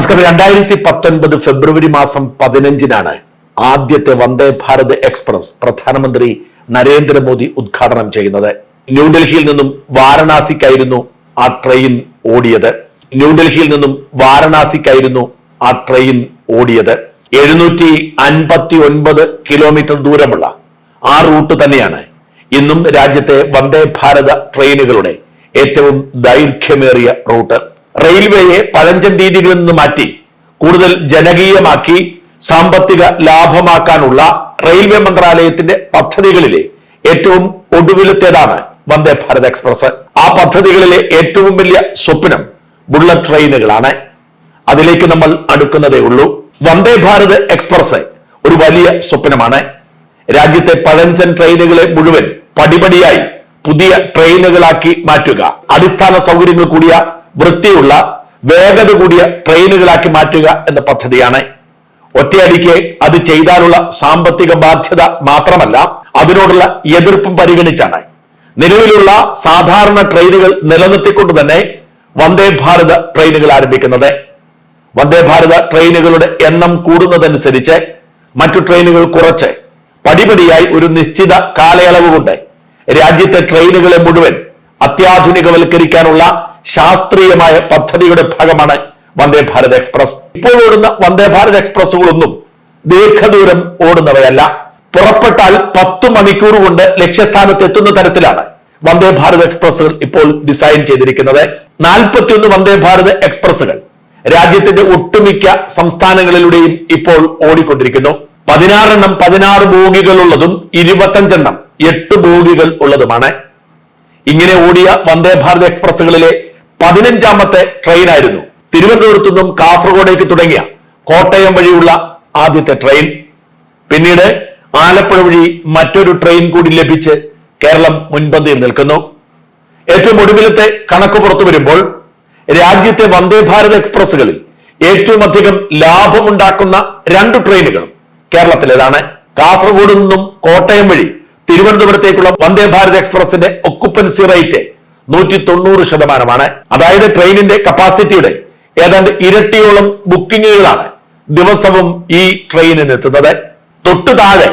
നമസ്കാരം. രണ്ടായിരത്തി പത്തൊൻപത് ഫെബ്രുവരി മാസം പതിനഞ്ചിനാണ് ആദ്യത്തെ വന്ദേ ഭാരത് എക്സ്പ്രസ് പ്രധാനമന്ത്രി നരേന്ദ്രമോദി ഉദ്ഘാടനം ചെയ്യുന്നത്. ന്യൂഡൽഹിയിൽ നിന്നും വാരണാസിക്കായിരുന്നു ആ ട്രെയിൻ ഓടിയത്. ന്യൂഡൽഹിയിൽ നിന്നും വാരണാസിക്കായിരുന്നു ആ ട്രെയിൻ ഓടിയത്. എഴുന്നൂറ്റി അൻപത്തി ഒൻപത് കിലോമീറ്റർ ദൂരമുള്ള ആ റൂട്ട് തന്നെയാണ് ഇന്നും രാജ്യത്തെ വന്ദേ ഭാരത ട്രെയിനുകളുടെ ഏറ്റവും ദൈർഘ്യമേറിയ റൂട്ട്. റെയിൽവേയെ പഴഞ്ചൻ രീതികളിൽ നിന്ന് മാറ്റി കൂടുതൽ ജനകീയമാക്കി സാമ്പത്തിക ലാഭമാക്കാനുള്ള റെയിൽവേ മന്ത്രാലയത്തിന്റെ പദ്ധതികളിലെ ഏറ്റവും ഒടുവിലത്തേതാണ് വന്ദേ ഭാരത് എക്സ്പ്രസ്. ആ പദ്ധതികളിലെ ഏറ്റവും വലിയ സ്വപ്നം ബുള്ളറ്റ് ട്രെയിനുകളാണ്. അതിലേക്ക് നമ്മൾ അടുക്കുന്നതേ ഉള്ളൂ. വന്ദേ ഭാരത് എക്സ്പ്രസ് ഒരു വലിയ സ്വപ്നമാണ്. രാജ്യത്തെ പഴഞ്ചൻ ട്രെയിനുകളെ മുഴുവൻ പടിപടിയായി പുതിയ ട്രെയിനുകളാക്കി മാറ്റുക അടിസ്ഥാന സൗകര്യങ്ങൾ കൂടിയ വൃത്തിയുള്ള വേഗത കൂടിയ ട്രെയിനുകളാക്കി മാറ്റുക എന്ന പദ്ധതിയാണ്. ഒറ്റയടിക്ക് അത് ചെയ്താലുള്ള സാമ്പത്തിക ബാധ്യത മാത്രമല്ല അതിനോടുള്ള എതിർപ്പും പരിഗണിച്ചാണ്. നിലവിലുള്ള സാധാരണ ട്രെയിനുകൾ നിലനിർത്തിക്കൊണ്ട് തന്നെ വന്ദേ ഭാരത് ട്രെയിനുകൾ ആരംഭിക്കുന്നത്. വന്ദേ ഭാരത് ട്രെയിനുകളുടെ എണ്ണം കൂടുന്നതനുസരിച്ച് മറ്റു ട്രെയിനുകൾ കുറച്ച് പടിപടിയായി ഒരു നിശ്ചിത കാലയളവ് കൊണ്ട് രാജ്യത്തെ ട്രെയിനുകളെ മുഴുവൻ അത്യാധുനികവൽക്കരിക്കാനുള്ള ശാസ്ത്രീയമായ പദ്ധതിയുടെ ഭാഗമാണ് വന്ദേ ഭാരത് എക്സ്പ്രസ്. ഇപ്പോൾ ഓടുന്ന വന്ദേ ഭാരത് എക്സ്പ്രസ്സുകളൊന്നും ദീർഘദൂരം ഓടുന്നവയല്ല. പുറപ്പെട്ടാൽ പത്ത് മണിക്കൂർ കൊണ്ട് ലക്ഷ്യസ്ഥാനത്ത് എത്തുന്ന തരത്തിലാണ് വന്ദേ ഭാരത് എക്സ്പ്രസ്സുകൾ ഇപ്പോൾ ഡിസൈൻ ചെയ്തിരിക്കുന്നത്. നാൽപ്പത്തിയൊന്ന് വന്ദേ ഭാരത് എക്സ്പ്രസ്സുകൾ രാജ്യത്തിന്റെ ഒട്ടുമിക്ക സംസ്ഥാനങ്ങളിലൂടെയും ഇപ്പോൾ ഓടിക്കൊണ്ടിരിക്കുന്നു. പതിനാറെണ്ണം പതിനാറ് ബോഗികൾ ഉള്ളതും ഇരുപത്തഞ്ചെണ്ണം എട്ട് ബോഗികൾ ഉള്ളതുമാണ്. ഇങ്ങനെ ഓടിയ വന്ദേ ഭാരത് എക്സ്പ്രസ്സുകളിലെ പതിനഞ്ചാമത്തെ ട്രെയിൻ ആയിരുന്നു തിരുവനന്തപുരത്തു നിന്നും കാസർഗോഡേക്ക് തുടങ്ങിയ കോട്ടയം വഴിയുള്ള ആദ്യത്തെ ട്രെയിൻ. പിന്നീട് ആലപ്പുഴ വഴി മറ്റൊരു ട്രെയിൻ കൂടി ലഭിച്ച് കേരളം മുൻപന്തിയിൽ നിൽക്കുന്നു. ഏറ്റവും ഒടുവിലത്തെ കണക്ക് പുറത്തു വരുമ്പോൾ രാജ്യത്തെ വന്ദേ ഭാരത് എക്സ്പ്രസ്സുകളിൽ ഏറ്റവും അധികം ലാഭമുണ്ടാക്കുന്ന രണ്ട് ട്രെയിനുകളും കേരളത്തിലേതാണ്. കാസർഗോഡ് നിന്നും കോട്ടയം വഴി തിരുവനന്തപുരത്തേക്കുള്ള വന്ദേ ഭാരത് എക്സ്പ്രസിന്റെ ഒക്കുപ്പൻസി റേറ്റ് നൂറ്റി തൊണ്ണൂറ് ശതമാനമാണ്. അതായത് ട്രെയിനിന്റെ കപ്പാസിറ്റിയുടെ ഏതാണ്ട് ഇരട്ടിയോളം ബുക്കിങ്ങുകളാണ് ദിവസവും ഈ ട്രെയിനിന് എത്തുന്നത് തൊട്ടു താഴെ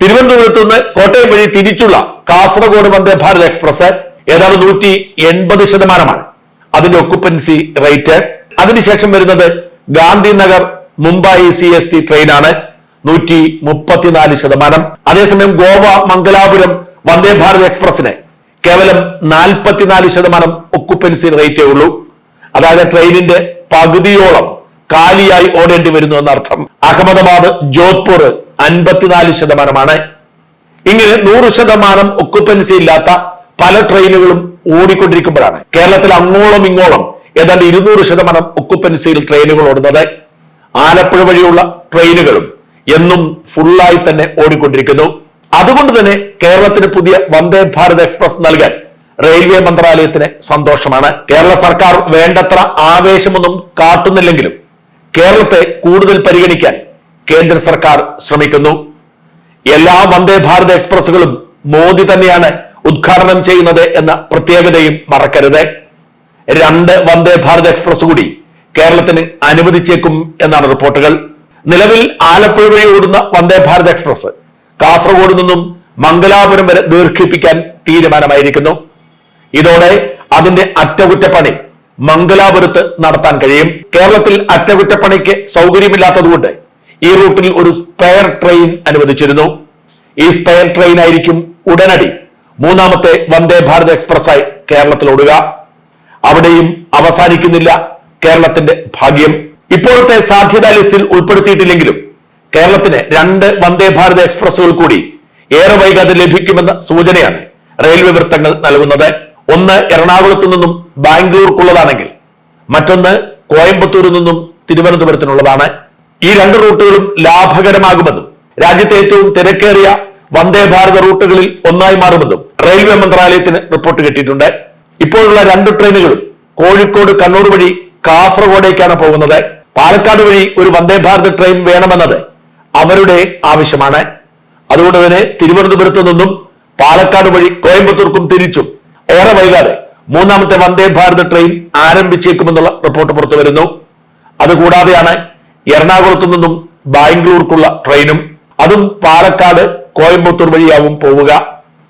തിരുവനന്തപുരത്ത് നിന്ന് കോട്ടയം വഴി തിരിച്ചുള്ള കാസർഗോഡ് വന്ദേ ഭാരത് എക്സ്പ്രസ് ഏതാണ്ട് നൂറ്റി എൺപത് ശതമാനമാണ് അതിന്റെ ഒക്കുപ്പൻസി റേറ്റ് അതിനുശേഷം വരുന്നത് Gandhinagar Mumbai C S T ട്രെയിനാണ്. നൂറ്റി മുപ്പത്തിനാല് ശതമാനം. അതേസമയം ഗോവ മംഗലാപുരം വന്ദേ ഭാരത് എക്സ്പ്രസിന് കേവലം നാൽപ്പത്തിനാല് ശതമാനം ഒക്കുപ്പൻസി റേറ്റേ ഉള്ളൂ. അതായത് ട്രെയിനിന്റെ പകുതിയോളം കാലിയായി ഓടേണ്ടി വരുന്നു എന്നർത്ഥം. അഹമ്മദാബാദ് ജോധ്പൂർ അൻപത്തിനാല് ശതമാനമാണ്. ഇങ്ങനെ നൂറ് ശതമാനം ഒക്കുപ്പൻസി ഇല്ലാത്ത പല ട്രെയിനുകളും ഓടിക്കൊണ്ടിരിക്കുമ്പോഴാണ്. കേരളത്തിൽ അങ്ങോളം ഇങ്ങോളം ഏതാണ്ട് ഇരുന്നൂറ് ശതമാനം ഒക്കുപ്പൻസിയിൽ ട്രെയിനുകൾ ഓടുന്നത്. ആലപ്പുഴ വഴിയുള്ള ട്രെയിനുകളും എന്നും ഫുള്ളായി തന്നെ ഓടിക്കൊണ്ടിരിക്കുന്നു. അതുകൊണ്ട് തന്നെ കേരളത്തിന് പുതിയ വന്ദേ ഭാരത് എക്സ്പ്രസ് നൽകാൻ റെയിൽവേ മന്ത്രാലയത്തിന് സന്തോഷമാണ്. കേരള സർക്കാർ വേണ്ടത്ര ആവേശമൊന്നും കാട്ടുന്നില്ലെങ്കിലും കേരളത്തെ കൂടുതൽ പരിഗണിക്കാൻ കേന്ദ്ര സർക്കാർ ശ്രമിക്കുന്നു. എല്ലാ വന്ദേ ഭാരത് എക്സ്പ്രസുകളും മോദി തന്നെയാണ് ഉദ്ഘാടനം ചെയ്യുന്നത് എന്ന പ്രത്യേകതയും മറക്കരുത്. രണ്ട് വന്ദേ ഭാരത് എക്സ്പ്രസ് കൂടി കേരളത്തിന് അനുവദിച്ചേക്കും എന്നാണ് റിപ്പോർട്ടുകൾ. നിലവിൽ ആലപ്പുഴ വഴി ഓടുന്ന വന്ദേ ഭാരത് എക്സ്പ്രസ്. കാസർഗോഡ് നിന്നും മംഗലാപുരം വരെ ദീർഘിപ്പിക്കാൻ തീരുമാനമായിരിക്കുന്നു. ഇതോടെ അതിന്റെ അറ്റകുറ്റപ്പണി മംഗലാപുരത്ത് നടത്താൻ കഴിയും. കേരളത്തിൽ അറ്റകുറ്റപ്പണിക്ക് സൗകര്യമില്ലാത്തതുകൊണ്ട് ഈ റൂട്ടിൽ ഒരു സ്പെയർ ട്രെയിൻ അനുവദിച്ചിരുന്നു. ഈ സ്പെയർ ട്രെയിൻ ആയിരിക്കും ഉടനടി മൂന്നാമത്തെ വന്ദേ ഭാരത് എക്സ്പ്രസ്സായി കേരളത്തിൽ ഓടുക. അവിടെയും അവസാനിക്കുന്നില്ല കേരളത്തിന്റെ ഭാഗ്യം. ഇപ്പോഴത്തെ സാധ്യതാ ലിസ്റ്റിൽ ഉൾപ്പെടുത്തിയിട്ടില്ലെങ്കിലും കേരളത്തിന് രണ്ട് വന്ദേ ഭാരത് എക്സ്പ്രസുകൾ കൂടി ഏറെ വൈകാതെ ലഭിക്കുമെന്ന സൂചനയാണ് റെയിൽവേ വൃത്തങ്ങൾ നൽകുന്നത്. ഒന്ന് എറണാകുളത്തു നിന്നും ബാംഗ്ലൂർക്കുള്ളതാണെങ്കിൽ മറ്റൊന്ന് കോയമ്പത്തൂരിൽ നിന്നും തിരുവനന്തപുരത്തിനുള്ളതാണ്. ഈ രണ്ട് റൂട്ടുകളും ലാഭകരമാകുമെന്നും രാജ്യത്തെ ഏറ്റവും തിരക്കേറിയ വന്ദേ ഭാരത് റൂട്ടുകളിൽ ഒന്നായി മാറുമെന്നും റെയിൽവേ മന്ത്രാലയത്തിന് റിപ്പോർട്ട് കിട്ടിയിട്ടുണ്ട്. ഇപ്പോഴുള്ള രണ്ട് ട്രെയിനുകളും കോഴിക്കോട് കണ്ണൂർ വഴി കാസർഗോഡേക്കാണ് പോകുന്നത്. പാലക്കാട് വഴി ഒരു വന്ദേ ഭാരത് ട്രെയിൻ വേണമെന്നത് അവരുടെ ആവശ്യമാണ്. അതുകൊണ്ട് തന്നെ തിരുവനന്തപുരത്ത് നിന്നും പാലക്കാട് വഴി കോയമ്പത്തൂർക്കും തിരിച്ചും. ഏറെ വൈകാതെ മൂന്നാമത്തെ വന്ദേ ഭാരത് ട്രെയിൻ ആരംഭിച്ചേക്കുമെന്നുള്ള റിപ്പോർട്ട് പുറത്തു വരുന്നു. അതുകൂടാതെയാണ് എറണാകുളത്തു നിന്നും ബാംഗ്ലൂർക്കുള്ള ട്രെയിനും അതും പാലക്കാട് കോയമ്പത്തൂർ വഴിയാവും പോവുക.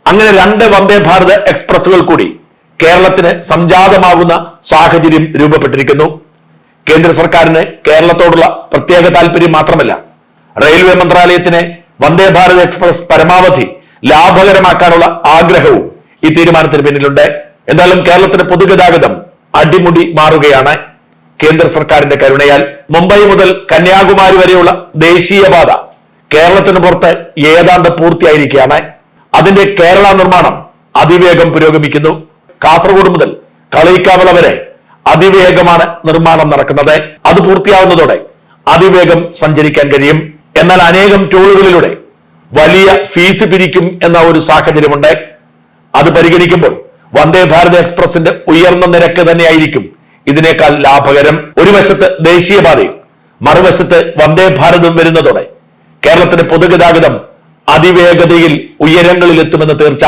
അങ്ങനെ രണ്ട് വന്ദേ ഭാരത് എക്സ്പ്രസുകൾ കൂടി കേരളത്തിന് സംജാതമാകുന്ന സാഹചര്യം രൂപപ്പെട്ടിരിക്കുന്നു. കേന്ദ്ര സർക്കാരിന് കേരളത്തോടുള്ള പ്രത്യേക താല്പര്യം മാത്രമല്ല റെയിൽവേ മന്ത്രാലയത്തിന് വന്ദേ ഭാരത് എക്സ്പ്രസ് പരമാവധി ലാഭകരമാക്കാനുള്ള ആഗ്രഹവും ഈ തീരുമാനത്തിന് പിന്നിലുണ്ട്. എന്തായാലും കേരളത്തിന്റെ പൊതുഗതാഗതം അടിമുടി മാറുകയാണ്. കേന്ദ്ര സർക്കാരിന്റെ കരുണയാൽ മുംബൈ മുതൽ കന്യാകുമാരി വരെയുള്ള ദേശീയപാത കേരളത്തിന് പുറത്ത് ഏതാണ്ട് പൂർത്തിയായിരിക്കുകയാണ്. അതിന്റെ കേരള നിർമ്മാണം അതിവേഗം പുരോഗമിക്കുന്നു. കാസർഗോഡ് മുതൽ കളയിക്കാവിള വരെ അതിവേഗമാണ് നിർമ്മാണം നടക്കുന്നത്. അത് പൂർത്തിയാവുന്നതോടെ അതിവേഗം സഞ്ചരിക്കാൻ കഴിയും. എന്നാൽ അനേകം ടോളുകളിലൂടെ വലിയ ഫീസ് പിരിക്കും എന്ന ഒരു സാഹചര്യമുണ്ട്. അത് പരിഗണിക്കുമ്പോൾ വന്ദേ ഭാരത് എക്സ്പ്രസിന്റെ ഉയർന്ന നിരക്ക് തന്നെയായിരിക്കും ഇതിനേക്കാൾ ലാഭകരം. ഒരു വശത്ത് ദേശീയപാതയും മറുവശത്ത് വന്ദേ ഭാരതും വരുന്നതോടെ കേരളത്തിന്റെ പൊതുഗതാഗതം അതിവേഗതയിൽ ഉയരങ്ങളിലെത്തുമെന്ന് തീർച്ച